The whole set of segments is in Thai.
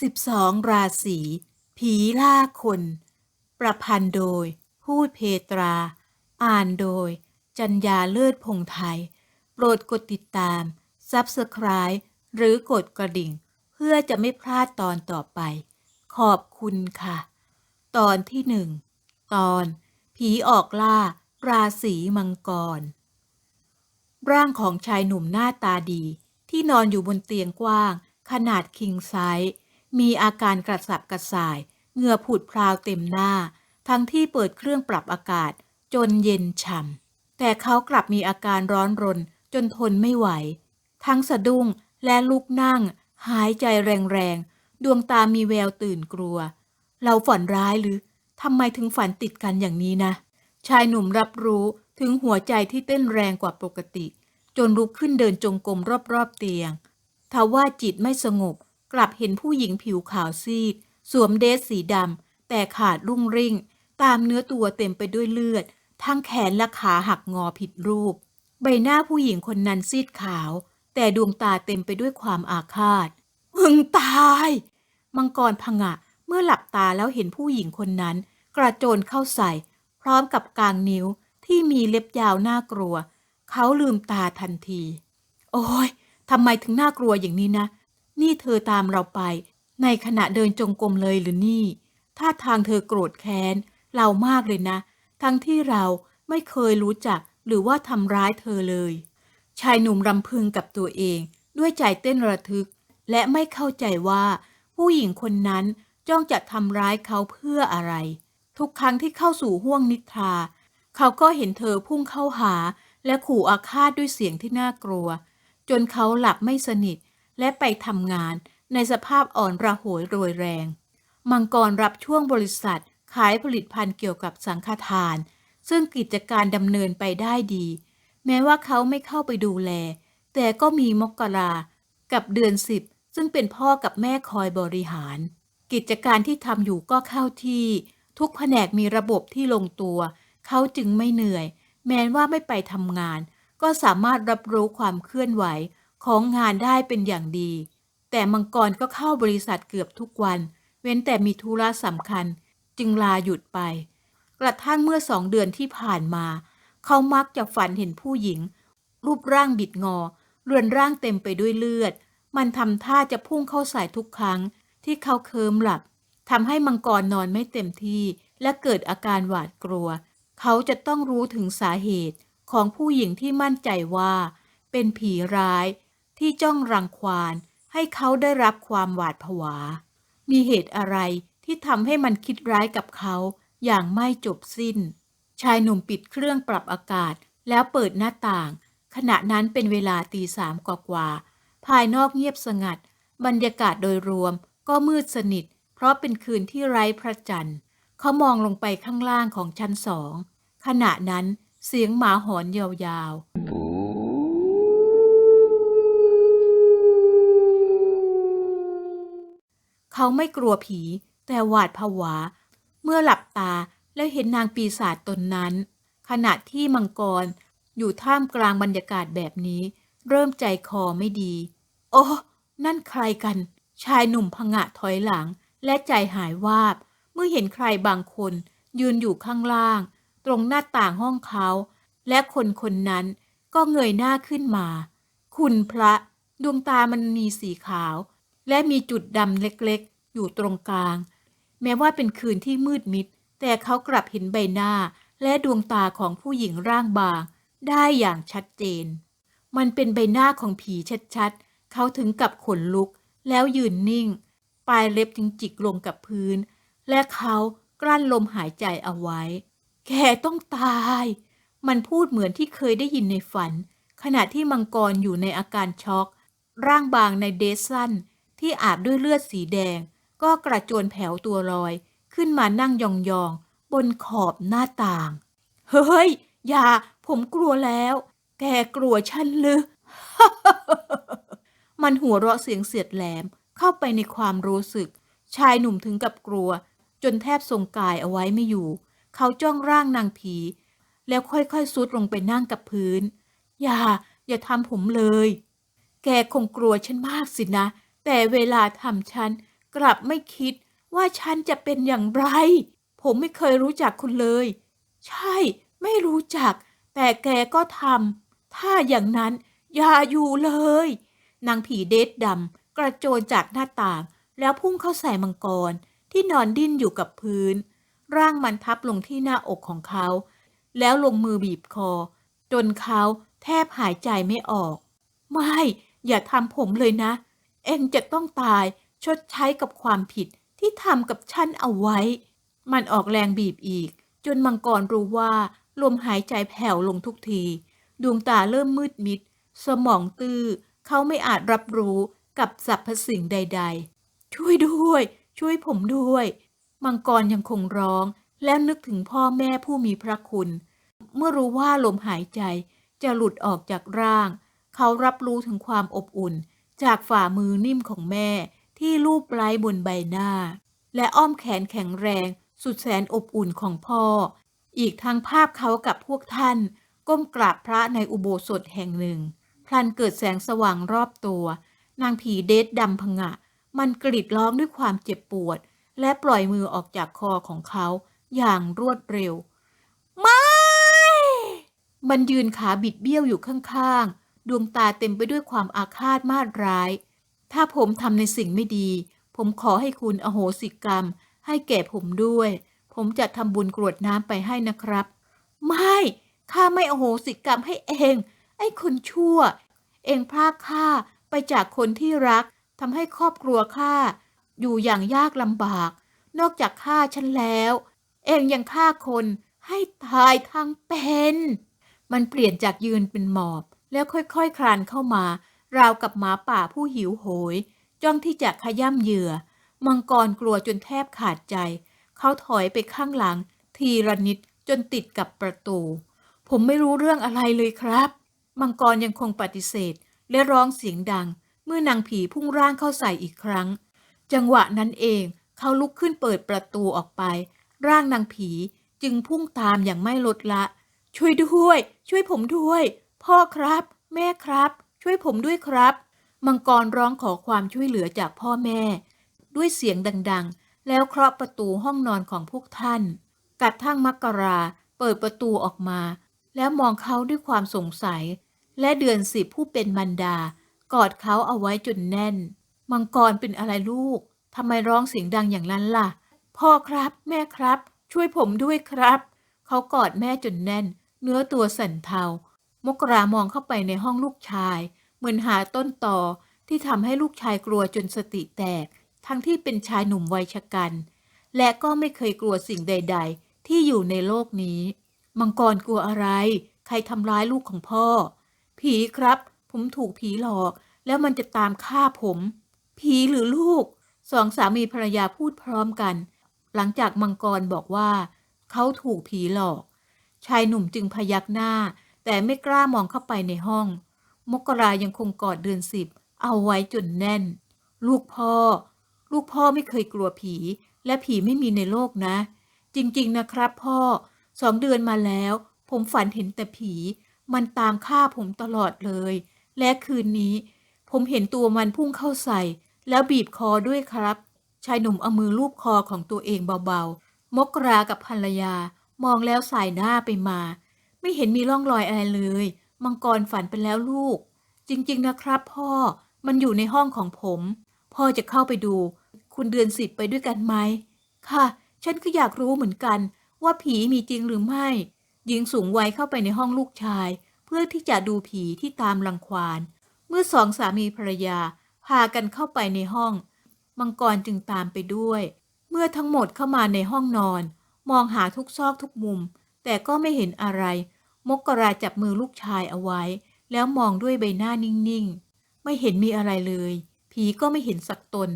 12 ราศี ผีล่าคน ประพันธ์โดย พูดเพตรา อ่านโดย จัญญาเลิศพงไทย โปรดกดติดตาม Subscribe หรือกดกระดิ่ง เพื่อจะไม่พลาดตอนต่อไป ขอบคุณค่ะ ตอนที่หนึ่งตอน ผีออกล่า ราศีมังกร ร่างของชายหนุ่มหน้าตาดีที่นอนอยู่บนเตียงกว้าง ขนาดคิงไซส์ มีอาการกระสับกระส่าย เหงื่อผุดพราวเต็มหน้า ทั้งที่เปิดเครื่องปรับอากาศ จนเย็นฉ่ำแต่เขากลับมีอาการร้อนรนจนทนไม่ไหว ทั้งสะดุ้งและลุกนั่ง หายใจแรงๆ ดวงตามีแววตื่นกลัว เราฝันร้ายหรือทำไมถึงฝันติดกันอย่างนี้นะ ชายหนุ่มรับรู้ถึงหัวใจที่เต้นแรงกว่าปกติ จนลุกขึ้นเดินจงกรมรอบๆเตียงทว่าจิตไม่สงบ กลับเห็นผู้หญิงผิวขาวซีด สวมเดรสสีดำ แต่ขาดรุ่งริ่ง ตามเนื้อตัวเต็มไปด้วยเลือด ทั้งแขนและขาหักงอผิดรูป ใบหน้าผู้หญิงคนนั้นซีดขาว แต่ดวงตาเต็มไปด้วยความอาฆาต มึงตาย มังกรพงะเมื่อหลับตาแล้วเห็นผู้หญิงคนนั้น กระโจนเข้าใส่ พร้อมกับกางนิ้วที่มีเล็บยาวน่ากลัว เขาลืมตาทันที โอ้ยทำไมถึงน่ากลัวอย่างนี้นะ นี่เธอตามเราไป ในขณะเดินจงกรมเลยหรือนี่ท่าทางเธอโกรธแค้น เรามากเลยนะ ทั้งที่เราไม่เคยรู้จักหรือว่าทำร้ายเธอเลย ชายหนุ่มรำพึงกับตัวเอง ด้วยใจเต้นระทึก และไม่เข้าใจว่า ผู้หญิงคนนั้นจ้องจะทำร้ายเขาเพื่ออะไร ทุกครั้งที่เข้าสู่ห้วงนิทราเขาก็เห็นเธอพุ่งเข้าหา และขู่อาฆาตด้วยเสียงที่น่ากลัว จนเขาหลับไม่สนิท และไปทำงานในสภาพอ่อนระโหยโรยแรง มังกรรับช่วงบริษัทขายผลิตภัณฑ์เกี่ยวกับสังฆทาน ซึ่งกิจการดำเนินไปได้ดี แม้ว่าเขาไม่เข้าไปดูแล แต่ก็มีมกรากับเดือนสิบซึ่งเป็นพ่อกับแม่คอยบริหาร กิจการที่ทำอยู่ก็เข้าที่ ทุกแผนกมีระบบที่ลงตัว เขาจึงไม่เหนื่อย แม้ว่าไม่ไปทำงาน ก็สามารถรับรู้ความเคลื่อนไหว ของงานได้เป็นอย่างดี แต่มังกรก็เข้าบริษัทเกือบทุกวัน เว้นแต่มีธุระสำคัญ จึงลาหยุดไป กระทั่งเมื่อสองเดือนที่ผ่านมา เขามักจะฝันเห็นผู้หญิง รูปร่างบิดงอ เรือนร่างเต็มไปด้วยเลือด มันทำท่าจะพุ่งเข้าใส่ทุกครั้ง ที่เขาเคิมหลับทำให้มังกรนอนไม่เต็มที่ และเกิดอาการหวาดกลัว เขาจะต้องรู้ถึงสาเหตุของผู้หญิงที่มั่นใจว่า เป็นผีร้าย ที่จ้องรังควานให้เขาได้รับความหวาดผวา มีเหตุอะไรที่ทำให้มันคิดร้ายกับเขาอย่างไม่จบสิ้น ชายหนุ่มปิดเครื่องปรับอากาศแล้วเปิดหน้าต่าง ขณะนั้นเป็นเวลาตีสามกว่าๆภายนอกเงียบสงัด บรรยากาศโดยรวมก็มืดสนิท เพราะเป็นคืนที่ไร้พระจันทร์ เขามองลงไปข้างล่างของชั้นสอง ขณะนั้นเสียงหมาหอนยาวๆ เขาไม่กลัวผี แต่หวาดผวา เมื่อหลับตาแล้วเห็นนางปีศาจตนนั้น ขณะที่มังกร อยู่ท่ามกลางบรรยากาศแบบนี้ เริ่มใจคอไม่ดี โอ้ นั่นใครกัน ชายหนุ่มพงะถอยหลัง และใจหายวาบ เมื่อเห็นใครบางคน ยืนอยู่ข้างล่าง ตรงหน้าต่างห้องเขา และคนคนนั้นก็เงยหน้าขึ้นมา คุณพระ ดวงตามันมีสีขาว และมีจุดดำเล็กๆ อยู่ตรงกลาง แม้ว่าเป็นคืนที่มืดมิด แต่เขากลับเห็นใบหน้า และดวงตาของผู้หญิงร่างบาง ได้อย่างชัดเจน มันเป็นใบหน้าของผีชัดๆ เขาถึงกับขนลุก แล้วยืนนิ่ง ปลายเล็บจึงจิกลงกับพื้น และเขากลั้นลมหายใจเอาไว้ แกต้องตาย มันพูดเหมือนที่เคยได้ยินในฝัน ขณะที่มังกรอยู่ในอาการช็อก ร่างบางในเดซสัน ที่อาบด้วยเลือดสีแดง ก็กระโจนแผวตัวลอย ขึ้นมานั่งยองๆ บนขอบหน้าต่าง เฮ้ย อย่า ผมกลัวแล้ว แกกลัวฉันหรือ มันหัวเราะเสียงเสียดแหลมเข้าไปในความรู้สึก ชายหนุ่มถึงกับกลัว จนแทบทรงกายเอาไว้ไม่อยู่ เขาจ้องร่างนางผี แล้วค่อยๆซุดลงไปนั่งกับพื้น อย่า อย่าทำผมเลย แกคงกลัวฉันมากสินะ แต่เวลาทำฉันกลับไม่คิดว่าฉันจะเป็นอย่างไร ผมไม่เคยรู้จักคุณเลย ใช่ ไม่รู้จัก แต่แกก็ทำถ้าอย่างนั้น อย่าอยู่เลย นางผีเดดดำกระโจนจากหน้าต่าง แล้วพุ่งเข้าใส่มังกร ที่นอนดิ้นอยู่กับพื้น ร่างมันทับลงที่หน้าอกของเขา แล้วลงมือบีบคอ จนเขาแทบหายใจไม่ออก ไม่ อย่าทำผมเลยนะ เองจะต้องตายชดใช้กับความผิดที่ทำกับฉันเอาไว้ มันออกแรงบีบอีก จนมังกรรู้ว่าลมหายใจแผ่วลงทุกที ดวงตาเริ่มมืดมิด สมองตื้อ เขาไม่อาจรับรู้กับสรรพสิ่งใด ๆ ช่วยด้วย ช่วยผมด้วย มังกรยังคงร้อง แล้วนึกถึงพ่อแม่ผู้มีพระคุณ เมื่อรู้ว่าลมหายใจจะหลุดออกจากร่าง เขารับรู้ถึงความอบอุ่น จากฝ่ามือนิ่มของแม่ที่ลูบไล้บนใบหน้า และอ้อมแขนแข็งแรงสุดแสนอบอุ่นของพ่อ อีกทั้งภาพเขากับพวกท่าน ก้มกราบพระในอุโบสถแห่งหนึ่ง พลันเกิดแสงสว่างรอบตัว นางผีเดดดำพงะ มันกรีดร้องด้วยความเจ็บปวด และปล่อยมือออกจากคอของเขาอย่างรวดเร็ว ไม่ มันยืนขาบิดเบี้ยวอยู่ข้างๆ ดวงตาเต็มไปด้วยความอาฆาตมาดร้าย ถ้าผมทำในสิ่งไม่ดี ผมขอให้คุณอโหสิกรรม ให้แก่ผมด้วย ผมจะทำบุญกรวดน้ำไปให้นะครับ ไม่ข้าไม่อโหสิกรรมให้เอง ไอ้คนชั่ว เองพรากข้าไปจากคนที่รักทำให้ครอบครัวข้าอยู่อย่างยากลำบาก นอกจากฆ่าฉันแล้ว เองยังฆ่าคนให้ตายทั้งเป็น มันเปลี่ยนจากยืนเป็นหมอบ แล้วค่อยๆคคลานเข้ามา ราวกับหมาป่าผู้หิวโหย จ้องที่จะขย่ำเหยื่อ มังกรกลัวจนแทบขาดใจ เขาถอยไปข้างหลัง ทีละนิดจนติดกับประตู ผมไม่รู้เรื่องอะไรเลยครับ มังกรยังคงปฏิเสธ และร้องเสียงดัง เมื่อนางผีพุ่งร่างเข้าใส่อีกครั้ง จังหวะนั้นเองเขาลุกขึ้นเปิดประตูออกไป ร่างนางผีจึงพุ่งตามอย่างไม่ลดละ ช่วยด้วย ช่วยผมด้วย พ่อครับ แม่ครับ ช่วยผมด้วยครับ มังกรร้องขอความช่วยเหลือจากพ่อแม่ ด้วยเสียงดังๆ แล้วเคาะประตูห้องนอนของพวกท่านกระทั่งมักกราเปิดประตูออกมา แล้วมองเขาด้วยความสงสัย และเดือนสิบผู้เป็นมันดา กอดเขาเอาไว้จนแน่น มังกรเป็นอะไรลูกทำไมร้องเสียงดังอย่างนั้นล่ะ พ่อครับ แม่ครับ ช่วยผมด้วยครับ เขากอดแม่จนแน่น เนื้อตัวสั่นเทา มกรามองเข้าไปในห้องลูกชาย เหมือนหาต้นตอที่ทำให้ลูกชายกลัวจนสติแตก ทั้งที่เป็นชายหนุ่มวัยชะกัน และก็ไม่เคยกลัวสิ่งใด ๆ ที่อยู่ในโลกนี้ มังกรกลัวอะไร ใครทำร้ายลูกของพ่อ ผีครับ ผมถูกผีหลอก แล้วมันจะตามฆ่าผม ผีหรือลูก สองสามีภรรยาพูดพร้อมกัน หลังจากมังกรบอกว่า เขาถูกผีหลอก ชายหนุ่มจึงพยักหน้า แต่ไม่กล้ามองเข้าไปในห้อง มกรายังคงกอดเดือนสิบ เอาไว้จนแน่น ลูกพ่อ ลูกพ่อไม่เคยกลัวผี และผีไม่มีในโลกนะ จริง ๆ นะครับพ่อ สองเดือนมาแล้ว ผมฝันเห็นแต่ผี มันตามฆ่าผมตลอดเลย และคืนนี้ ผมเห็นตัวมันพุ่งเข้าใส่ แล้วบีบคอด้วยครับ ชายหนุ่มเอามือลูบคอของตัวเองเบาๆ มกรากับภรรยามองแล้วสายหน้าไปมา ไม่เห็นมีร่องรอยอะไรเลย มังกรฝันไปแล้วลูก จริง ๆ นะครับ พ่อ มันอยู่ในห้องของผม พ่อจะเข้าไปดู คุณเดือนสิบไปด้วยกันไหม ค่ะ ฉันก็อยากรู้เหมือนกัน ว่าผีมีจริงหรือไม่ หญิงสูงวัยเข้าไปในห้องลูกชาย เพื่อที่จะดูผีที่ตามรังควาน เมื่อสองสามีภรรยา พากันเข้าไปในห้อง มังกรจึงตามไปด้วย เมื่อทั้งหมดเข้ามาในห้องนอน มองหาทุกซอกทุกมุมแต่ก็ไม่เห็นอะไร มกราจับมือลูกชายเอาไว้ แล้วมองด้วยใบหน้านิ่งๆ ไม่เห็นมีอะไรเลย ผีก็ไม่เห็นสักตน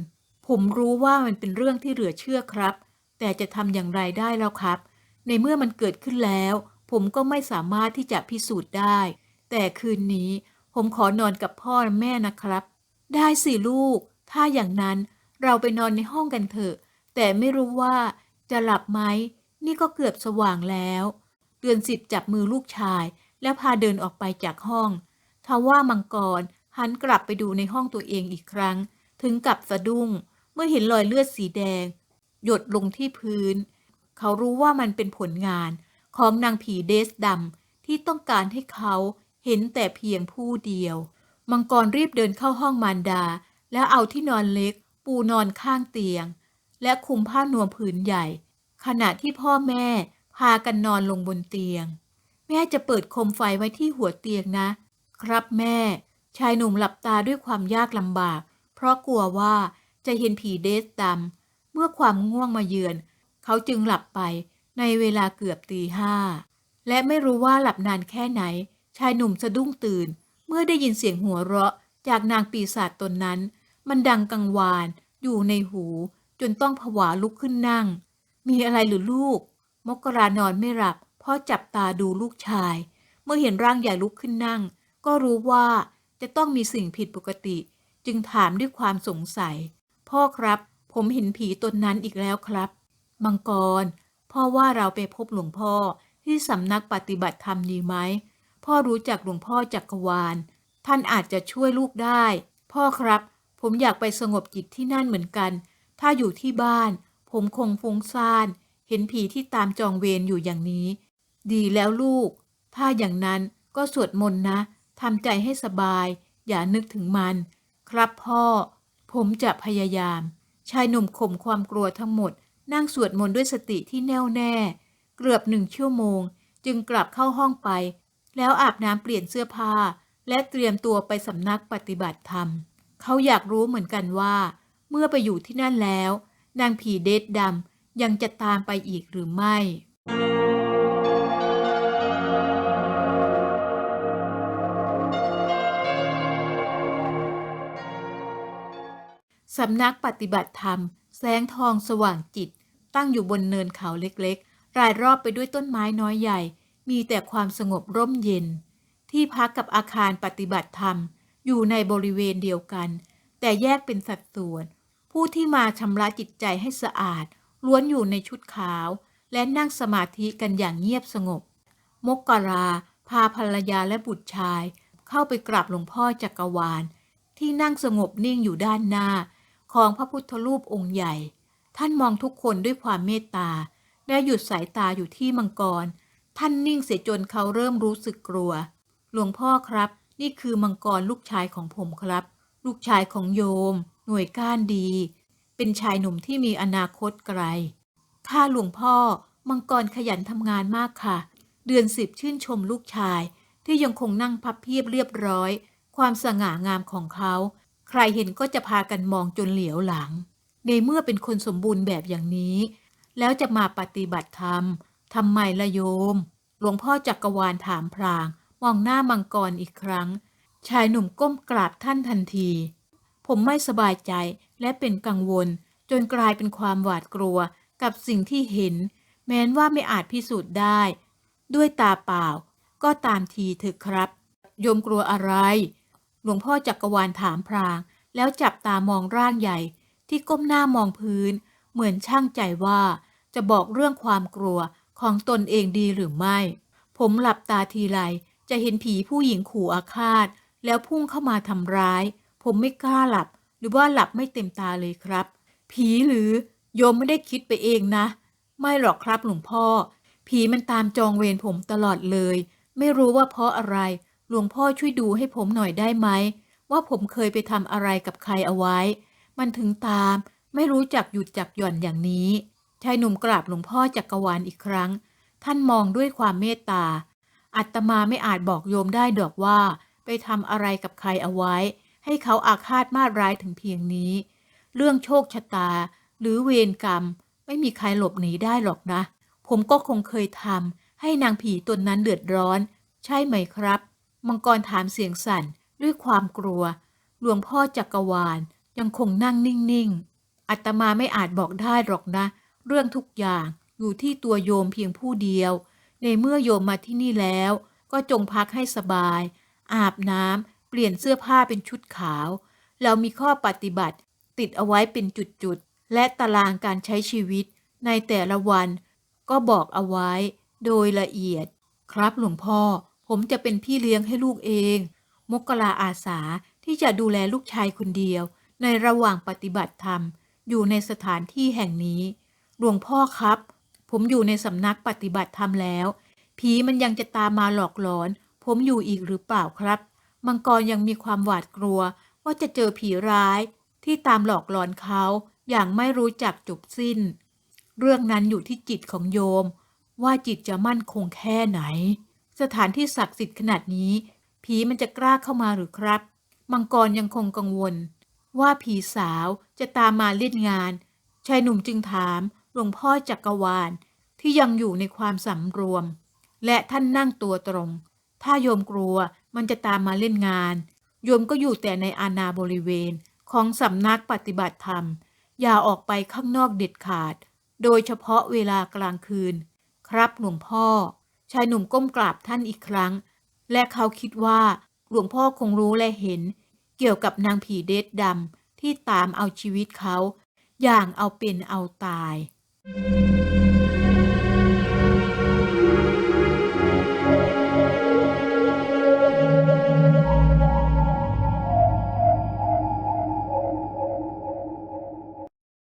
ผมรู้ว่ามันเป็นเรื่องที่เหลือเชื่อครับ แต่จะทำอย่างไรได้แล้วครับ ในเมื่อมันเกิดขึ้นแล้ว ผมก็ไม่สามารถที่จะพิสูจน์ได้ แต่คืนนี้ ผมขอนอนกับพ่อและแม่นะครับ ได้สิลูก ถ้าอย่างนั้นเราไปนอนในห้องกันเถอะ แต่ไม่รู้ว่าจะหลับไหม นี่ก็เกือบสว่างแล้ว เดือนสิบจับมือลูกชาย แล้วพาเดินออกไปจากห้องทว่ามังกรหันกลับไปดูในห้องตัวเองอีกครั้ง ถึงกับสะดุ้ง เมื่อเห็นรอยเลือดสีแดง หยดลงที่พื้น เขารู้ว่ามันเป็นผลงาน ของนางผีเดสดำที่ต้องการให้เขาเห็นแต่เพียงผู้เดียว มังกรรีบเดินเข้าห้องมารดา แล้วเอาที่นอนเล็ก ปูนอนข้างเตียง และคลุมผ้านวมผืนใหญ่ ขณะที่พ่อแม่ พากันนอนลงบนเตียง แม่จะเปิดโคมไฟไว้ที่หัวเตียงนะ ครับแม่ ชายหนุ่มหลับตาด้วยความยากลำบาก เพราะกลัวว่าจะเห็นผีเดสดำเมื่อความง่วงมาเยือน เขาจึงหลับไปในเวลาเกือบตีห้า และไม่รู้ว่าหลับนานแค่ไหน ชายหนุ่มสะดุ้งตื่น เมื่อได้ยินเสียงหัวเราะจากนางปีศาจตนนั้น มันดังกังวาน อยู่ในหู จนต้องผวาลุกขึ้นนั่ง มีอะไรหรือลูก มกรานอนไม่หลับพราะจับตาดูลูกชาย เมื่อเห็นร่างใหญ่ลุกขึ้นนั่ง ก็รู้ว่าจะต้องมีสิ่งผิดปกติ จึงถามด้วยความสงสัย พ่อครับ ผมเห็นผีตนนั้นอีกแล้วครับมังกร พ่อว่าเราไปพบหลวงพ่อที่สำนักปฏิบัติธรรมดีไหมพ่อรู้จักหลวงพ่อจักรวาล ท่านอาจจะช่วยลูกได้ พ่อครับ ผมอยากไปสงบจิตที่นั่นเหมือนกัน ถ้าอยู่ที่บ้าน ผมคงฟุ้งซ่าน เห็นผีที่ตามจองเวรอยู่อย่างนี้ ดีแล้วลูก ถ้าอย่างนั้นก็สวดมนต์นะทำใจให้สบาย อย่านึกถึงมัน ครับพ่อ ผมจะพยายาม ชายหนุ่มข่มความกลัวทั้งหมด นั่งสวดมนต์ด้วยสติที่แน่วแน่ เกือบหนึ่งชั่วโมง จึงกลับเข้าห้องไป แล้วอาบน้ำเปลี่ยนเสื้อผ้า และเตรียมตัวไปสำนักปฏิบัติธรรม เขาอยากรู้เหมือนกันว่า เมื่อไปอยู่ที่นั่นแล้ว นางผีเดชดำ ยังจะตามไปอีกหรือไม่ สำนักปฏิบัติธรรม แสงทองสว่างจิต ตั้งอยู่บนเนินเขาเล็กๆ รายรอบไปด้วยต้นไม้น้อยใหญ่ มีแต่ความสงบร่มเย็น ที่พักกับอาคารปฏิบัติธรรม อยู่ในบริเวณเดียวกัน แต่แยกเป็นสัดส่วน ผู้ที่มาชำระจิตใจให้สะอาด ล้วนอยู่ในชุดขาว และนั่งสมาธิกันอย่างเงียบสงบ มกราพาภรรยาและบุตรชาย เข้าไปกราบหลวงพ่อจักรวาล ที่นั่งสงบนิ่งอยู่ด้านหน้า ของพระพุทธรูปองค์ใหญ่ ท่านมองทุกคนด้วยความเมตตา และหยุดสายตาอยู่ที่มังกร ท่านนิ่งเสียจนเขาเริ่มรู้สึกกลัว หลวงพ่อครับ นี่คือมังกรลูกชายของผมครับ ลูกชายของโยม หน่วยก้านดี เป็นชายหนุ่มที่มีอนาคตไกล ข้าหลวงพ่อ มังกรขยันทำงานมากค่ะ เดือนสิบชื่นชมลูกชาย ที่ยังคงนั่งพับเพียบเรียบร้อย ความสง่างามของเขา ใครเห็นก็จะพากันมองจนเหลียวหลัง ในเมื่อเป็นคนสมบูรณ์แบบอย่างนี้ แล้วจะมาปฏิบัติธรรมทำไมละโยม หลวงพ่อจักรวาลถามพราง มองหน้ามังกรอีกครั้ง ชายหนุ่มก้มกราบท่านทันที ผมไม่สบายใจ และเป็นกังวล จนกลายเป็นความหวาดกลัวกับสิ่งที่เห็น แม้นว่าไม่อาจพิสูจน์ได้ ด้วยตาเปล่า ก็ตามทีเถอะครับ โยมกลัวอะไร หลวงพ่อจักรวาลถามพราง แล้วจับตามองร่างใหญ่ ที่ก้มหน้ามองพื้น เหมือนช่างใจว่า จะบอกเรื่องความกลัวของตนเองดีหรือไม่ ผมหลับตาทีไรจะเห็นผีผู้หญิงขู่อาฆาต แล้วพุ่งเข้ามาทำร้าย ผมไม่กล้าหลับ หรือว่าหลับไม่เต็มตาเลยครับ ผีหรือโยมไม่ได้คิดไปเองนะ ไม่หรอกครับหลวงพ่อ ผีมันตามจองเวรผมตลอดเลย ไม่รู้ว่าเพราะอะไร หลวงพ่อช่วยดูให้ผมหน่อยได้ไหม ว่าผมเคยไปทำอะไรกับใครเอาไว้ มันถึงตาม ไม่รู้จักหยุดจักหย่อนอย่างนี้ชายหนุ่มกราบหลวงพ่อจักรวาลอีกครั้ง ท่านมองด้วยความเมตตา อัตมาไม่อาจบอกโยมได้ดอกว่า ไปทำอะไรกับใครเอาไว้ ให้เขาอาฆาตมาดร้ายถึงเพียงนี้ เรื่องโชคชะตา หรือเวรกรรม ไม่มีใครหลบหนีได้หรอกนะ ผมก็คงเคยทำให้นางผีตนนั้นเดือดร้อน ใช่ไหมครับ มังกรถามเสียงสั่นด้วยความกลัว หลวงพ่อจักรวาลยังคงนั่งนิ่งๆอัตมาไม่อาจบอกได้หรอกนะ เรื่องทุกอย่างอยู่ที่ตัวโยมเพียงผู้เดียว ในเมื่อโยมมาที่นี่แล้ว ก็จงพักให้สบาย อาบน้ำ เปลี่ยนเสื้อผ้าเป็นชุดขาว เรามีข้อปฏิบัติ ติดเอาไว้เป็นจุดๆ และตารางการใช้ชีวิตในแต่ละวัน ก็บอกเอาไว้โดยละเอียด ครับหลวงพ่อ ผมจะเป็นพี่เลี้ยงให้ลูกเอง มกราอาสาที่จะดูแลลูกชายคนเดียว ในระหว่างปฏิบัติธรรม อยู่ในสถานที่แห่งนี้ หลวงพ่อครับ ผมอยู่ในสำนักปฏิบัติธรรมแล้ว ผีมันยังจะตามมาหลอกหลอน ผมอยู่อีกหรือเปล่าครับ มังกรยังมีความหวาดกลัวว่าจะเจอผีร้ายที่ตามหลอกหลอนเขาอย่างไม่รู้จักจบสิ้น เรื่องนั้นอยู่ที่จิตของโยม ว่าจิตจะมั่นคงแค่ไหน สถานที่ศักดิ์สิทธิ์ขนาดนี้ ผีมันจะกล้าเข้ามาหรือครับ มังกรยังคงกังวล ว่าผีสาวจะตามมาเล่นงาน ชายหนุ่มจึงถามหลวงพ่อจักรวาลที่ยังอยู่ในความสำรวม และท่านนั่งตัวตรง ถ้าโยมกลัว มันจะตามมาเล่นงาน โยมก็อยู่แต่ในอาณาบริเวณของสำนักปฏิบัติธรรม อย่าออกไปข้างนอกเด็ดขาด โดยเฉพาะเวลากลางคืน ครับหลวงพ่อ ชายหนุ่มก้มกราบท่านอีกครั้ง และเขาคิดว่าหลวงพ่อคงรู้และเห็น เกี่ยวกับนางผีเดชดำที่ตามเอาชีวิตเขา อย่างเอาเป็นเอาตาย Thank